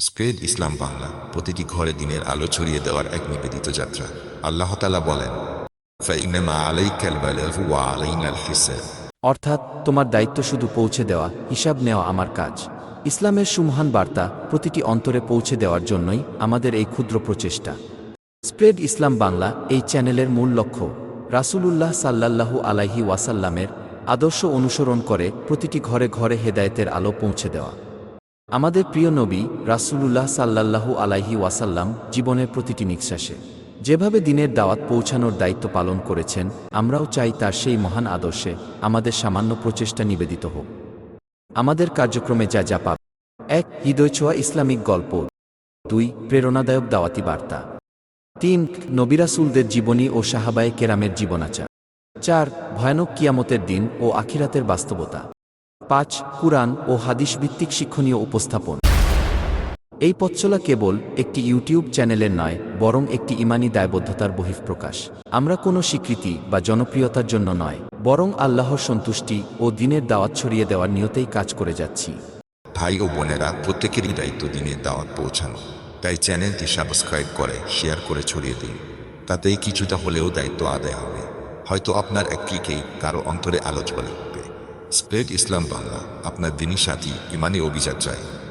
স্ক্রেড ইসলাম বাংলা প্রতিটি ঘরে দিনের আলো ছড়িয়ে দেওয়ার এক নিবেদিত যাত্রা। আল্লাহ তালা বলেন অর্থাৎ, তোমার দায়িত্ব শুধু পৌঁছে দেওয়া, হিসাব নেওয়া আমার কাজ। ইসলামের সুমহান বার্তা প্রতিটি অন্তরে পৌঁছে দেওয়ার জন্যই আমাদের এই ক্ষুদ্র প্রচেষ্টা। স্প্রেড ইসলাম বাংলা এই চ্যানেলের মূল লক্ষ্য, রাসূলুল্লাহ সাল্লাল্লাহু আলাইহি ওয়াসাল্লামের আদর্শ অনুসরণ করে প্রতিটি ঘরে ঘরে হেদায়েতের আলো পৌঁছে দেওয়া। আমাদের প্রিয় নবী রাসূলুল্লাহ সাল্লাল্লাহু আলাইহি ওয়াসাল্লাম জীবনের প্রতিটি নিঃশ্বাসে। যেভাবে দিনের দাওয়াত পৌঁছানোর দায়িত্ব পালন করেছেন, আমরাও চাই তার সেই মহান আদর্শে আমাদের সামান্য প্রচেষ্টা নিবেদিত হোক। আমাদের কার্যক্রমে যা যা পাব। এক, হৃদয় ছোঁয়া ইসলামিক গল্প। দুই, প্রেরণাদায়ক দাওয়াতি বার্তা। তিন নবিরাসুলদের জীবনী ও সাহাবায়ে কেরামের জীবনাচার। চার, ভয়ানক কিয়ামতের দিন ও আখিরাতের বাস্তবতা। পাঁচ, কুরআন ও হাদিস ভিত্তিক শিক্ষণীয় উপস্থাপন। এই পথচলা কেবল একটি ইউটিউব চ্যানেলের নয়, বরং একটি ইমানি দায়বদ্ধতার বহিঃপ্রকাশ। আমরা কোনো স্বীকৃতি বা জনপ্রিয়তার জন্য নয়, বরং আল্লাহর সন্তুষ্টি ও দিনের দাওয়াত ছড়িয়ে দেওয়ার নিয়তেই কাজ করে যাচ্ছি। ভাই ও বোনেরা, প্রত্যেকেরই দায়িত্ব দিনের দাওয়াত পৌঁছানো। তাই চ্যানেলটি সাবস্ক্রাইব করে, শেয়ার করে ছড়িয়ে দিন। তাতেই কিছুটা হলেও দায়িত্ব আদায় হবে। হয়তো আপনার এক কারও অন্তরে আলো জ্বলে উঠবে স্প্রেড ইসলাম বাংলা। আপনার দিনী সাথী ইমানে অভিযাত্রায়।